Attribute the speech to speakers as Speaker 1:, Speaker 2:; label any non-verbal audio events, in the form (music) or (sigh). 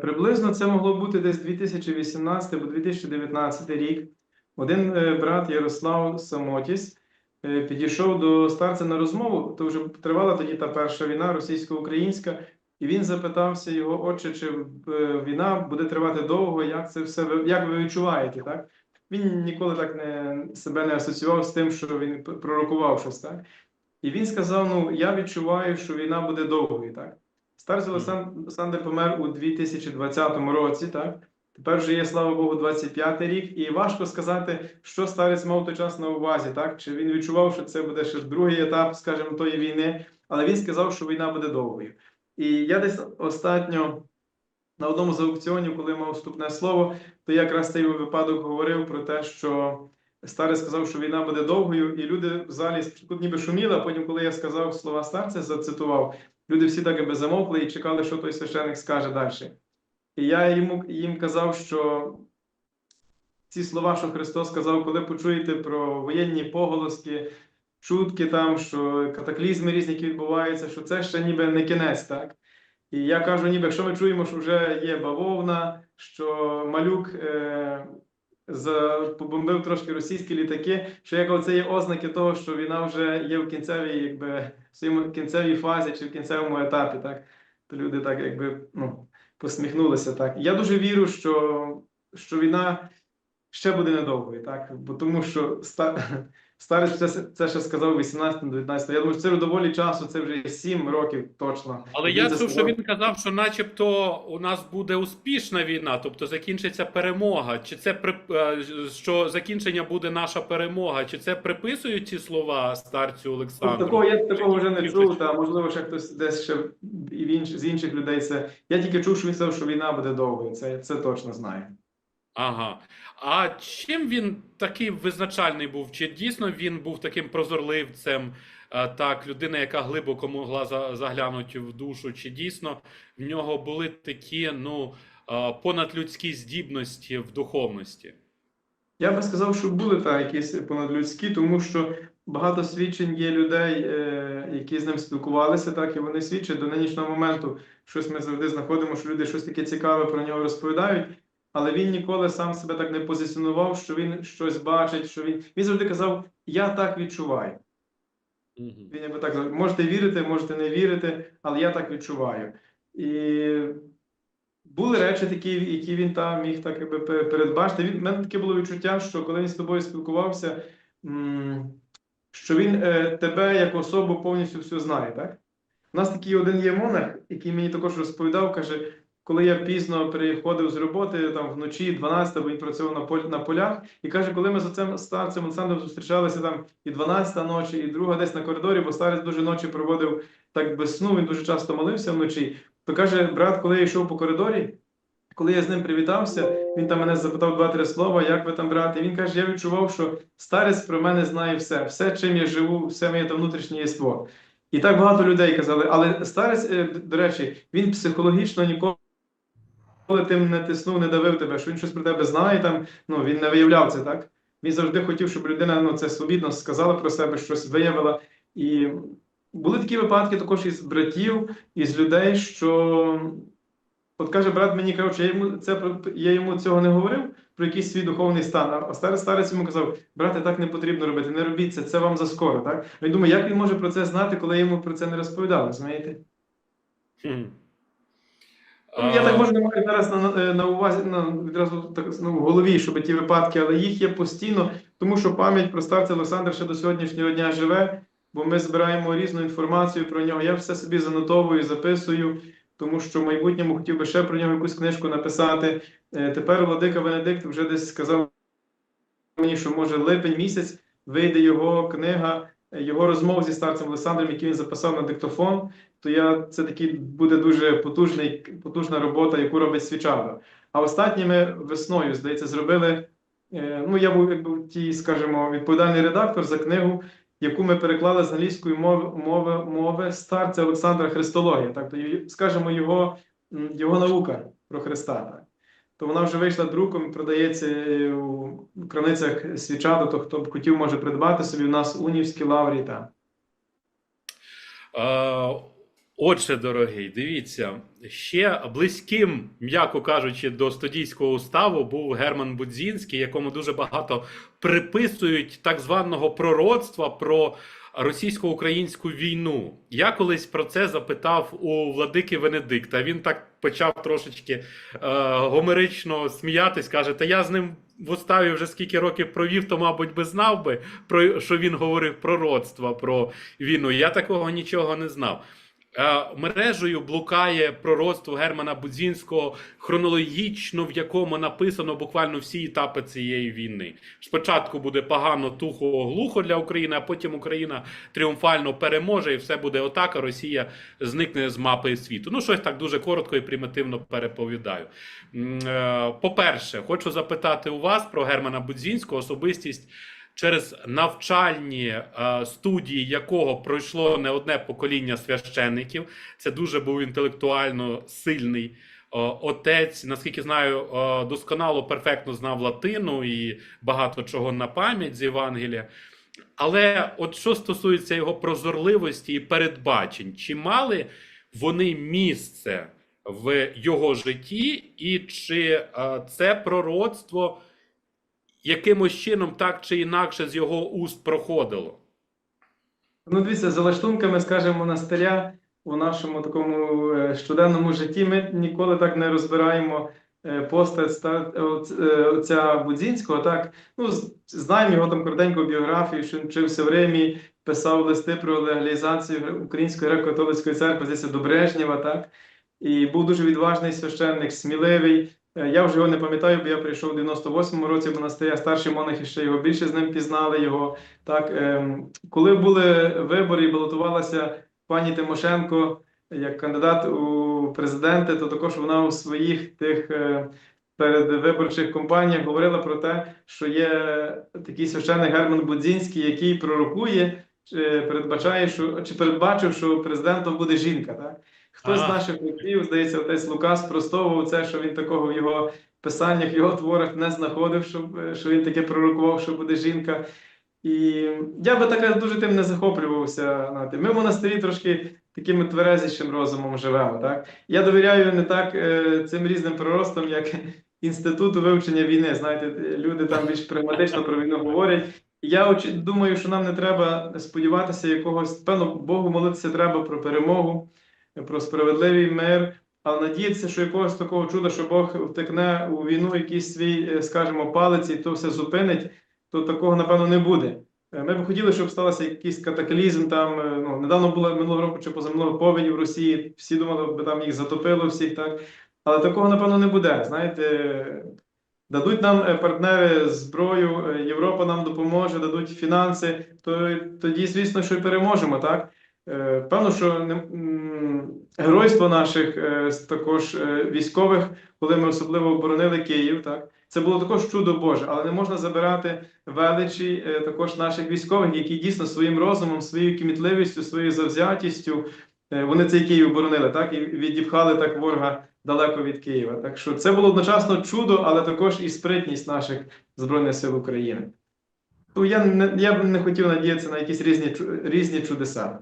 Speaker 1: Приблизно це могло бути десь 2018 або 2019 рік. Один е, брат Ярослав Самотіс е, підійшов до старця на розмову, то вже тривала тоді та перша війна російсько-українська, і він запитався його, отче, чи е, війна буде тривати довго, як це все як ви відчуваєте, так? Він ніколи так не себе не асоціював з тим, що він пророкував щось, так? І він сказав: Ну, я відчуваю, що війна буде довгою, так? Старець Олександр помер у 2020 році, так? Тепер вже є, слава Богу, 25 рік, і важко сказати, що старець мав той час на увазі, так? Чи він відчував, що це буде ще другий етап, скажімо, тої війни, але він сказав, що війна буде довгою. І я десь останньо на одному з аукціонів, коли мав вступне слово, то я якраз цей випадок говорив про те, що старець сказав, що війна буде довгою, і люди в залі ніби шуміли, а потім, коли я сказав слова старця, зацитував, люди всі так якби замовкли і чекали, що той священик скаже далі. І я йому, їм казав, що ці слова, що Христос сказав, коли почуєте про воєнні поголоски, чутки там, що катаклізми різні, які відбуваються, що це ще ніби не кінець, так? І я кажу, ніби якщо ми чуємо, що вже є бавовна, що малюк е, побомбив трошки російські літаки, що як це є ознаки того, що війна вже є в кінцевій, якби в своєму кінцевій фазі чи в кінцевому етапі, так? То люди так якби ну, посміхнулися. Так. Я дуже вірю, що, що війна ще буде недовгою, так? Бо тому що ста... старець це, це ще сказав 18-19. Я думаю, що це доволі часу, це вже 7 років точно.
Speaker 2: Але я чув, що він казав, що начебто у нас буде успішна війна, тобто закінчиться перемога. Чи це при- е, що закінчення буде наша перемога? Чи це приписують ці слова старцю
Speaker 1: Ну, такого я такого вже не чув, та можливо, ще хтось десь ще і з інших людей це. Я тільки чув, що він сказав, що війна буде довгою. Це, це точно знаю.
Speaker 2: Ага. А чим він такий визначальний був? Чи дійсно він був таким прозорливцем, е, так, людина, яка глибоко могла за- заглянути в душу? Чи дійсно в нього були такі ну, е, понадлюдські здібності в духовності?
Speaker 1: Я би сказав, що були та якісь понадлюдські, тому що багато свідчень є людей, е, які з ним спілкувалися, так і вони свідчать до нинішнього моменту. Щось ми завжди знаходимо, що люди щось таке цікаве про нього розповідають. Але він ніколи сам себе так не позиціонував, що він щось бачить, що він. Він завжди казав: Я так відчуваю.
Speaker 2: Мгм.
Speaker 1: Він якби так можете вірити, можете не вірити, але я так відчуваю. І були речі такі, які він там міг так якби передбачити. Він, в мене таке було відчуття, що коли він з тобою спілкувався, що він е, тебе як особу повністю всю знає, так? У нас такий один є монах, який мені також розповідав, каже, коли я пізно приходив з роботи, там вночі 12 бо він працював на, поль, на полях, і каже, коли ми з цим старцем Олександром зустрічалися там і 12 ночі, і друга десь на коридорі, бо старець дуже ночі проводив так без сну, він дуже часто молився вночі. То каже, брат, коли я йшов по коридорі, коли я з ним привітався, він там мене запитав два-три слова, як ви там, брат? І він каже: я відчував, що старець про мене знає все, все, чим я живу, все моє там внутрішнє єство. І так багато людей казали, але старець, е, до речі, він психологічно ніколи тим не тиснув, не давив тебе, що він щось про тебе знає, там, ну, він не виявляв це, так? Він завжди хотів, щоб людина ну, це свобідно сказала про себе, щось виявила. І були такі випадки також із братів, із людей, що от каже брат мені, коротше, я йому, це, я йому цього не говорив про якийсь свій духовний стан. А старець, старець йому казав, брате, так не потрібно робити, не робіть це, це вам заскоро. Так? Він думає, як він може про це знати, коли я йому про це не розповідав, розумієте? Ну, я так можу не маю зараз на, на, увазі на, відразу так ну, в голові, щоб ті випадки, але їх є постійно, тому що пам'ять про старця Олександра ще до сьогоднішнього дня живе, бо ми збираємо різну інформацію про нього. Я все собі занотовую, записую, тому що в майбутньому хотів би ще про нього якусь книжку написати. Е, Тепер Владика Венедикт вже десь сказав мені, що може липень місяць вийде його книга, його розмов зі старцем Олександром, який він записав на диктофон то я це такий буде дуже потужний, потужна робота, яку робить свічада. А останніми весною, здається, зробили. е, Ну, я був якби ті, скажімо, відповідальний редактор за книгу, яку ми переклали з англійської мови мови, мови старця Олександра Христологія. Так, скажімо, його, його наука про Христа. То вона вже вийшла друком, продається е, у крамницях свічада, то хто б хотів, може придбати собі. У нас унівські лаврі. Так.
Speaker 2: Е, Отже, дорогий, дивіться, ще близьким, м'яко кажучи, до студійського уставу був Герман Будзінський, якому дуже багато приписують так званого пророцтва про російсько-українську війну. Я колись про це запитав у владики Венедикта. Він так почав трошечки е, гомерично сміятись, каже: Та я з ним в уставі вже скільки років провів, то, мабуть, би знав би, про що він говорив про родство, про війну. Я такого нічого не знав. Е, Мережею блукає пророцтво Германа Будзінського хронологічно, в якому написано буквально всі етапи цієї війни. Спочатку буде погано, тухо, глухо для України, а потім Україна тріумфально переможе, і все буде отак, а Росія зникне з мапи світу. Ну, щось так дуже коротко і примітивно переповідаю. Е, По-перше, хочу запитати у вас про Германа Будзінського особистість через навчальні е, студії, якого пройшло не одне покоління священників. Це дуже був інтелектуально сильний е, отець. Наскільки знаю, е, досконало перфектно знав латину і багато чого на пам'ять з Євангелія. Але от що стосується його прозорливості і передбачень, чи мали вони місце в його житті, і чи це пророцтво якимось чином так чи інакше з його уст проходило?
Speaker 1: Ну, дивіться, за лаштунками, скажімо, монастиря у нашому такому е, щоденному житті ми ніколи так не розбираємо е, постать ста- е, отця Будзінського. Так, ну, знаємо його там коротеньку біографію, що вчився в Римі, писав листи про легалізацію Української греко-католицької церкви, здається, до Брежнєва, так, і був дуже відважний священник, сміливий. Е, Я вже його не пам'ятаю, бо я прийшов у 98-му році в монастиря, старші монахи ще його більше з ним пізнали його. Так, ем, коли були вибори і балотувалася пані Тимошенко як кандидат у президенти, то також вона у своїх тих е, передвиборчих кампаніях говорила про те, що є такий священник Герман Будзінський, який пророкує, чи передбачає, що чи передбачив, що президентом буде жінка. Так? Хтось з наших отців, здається, отець Лука спростовував це, що він такого в його писаннях, в його творах не знаходив, щоб, е, що він таке пророкував, що буде жінка. І я би таке дуже тим не захоплювався. Ми в монастирі трошки таким тверезішим розумом живемо. Так? Я довіряю не так е, цим різним проростам, як (laughs) інституту вивчення війни. Знаєте, люди там більш прагматично про війну говорять. Я думаю, що нам не треба сподіватися якогось, певно, Богу молитися треба про перемогу, про справедливий мир, але надіятися, що якогось такого чуда, що Бог втекне у війну якийсь свій, е, скажімо, палець і то все зупинить, то такого, напевно, не буде. Е, Ми б хотіли, щоб стався якийсь катаклізм. Там е, ну недавно була минулого року чи позаминулого повені в Росії. Всі думали, бо там їх затопило всіх, так але такого напевно не буде. Знаєте, дадуть нам партнери зброю, Європа нам допоможе, дадуть фінанси. То тоді, звісно, що й переможемо, так. Е, Певно, що геройство наших е, також е, військових, коли ми особливо оборонили Київ, так це було також чудо Боже, але не можна забирати величі також наших військових, які дійсно своїм розумом, своєю кмітливістю, своєю завзятістю вони цей Київ оборонили, так і відіпхали так ворога далеко від Києва. Так що це було одночасно чудо, але також і спритність наших збройних сил України. Ну, я не я б не хотів надіятися на якісь різні різні чудеса.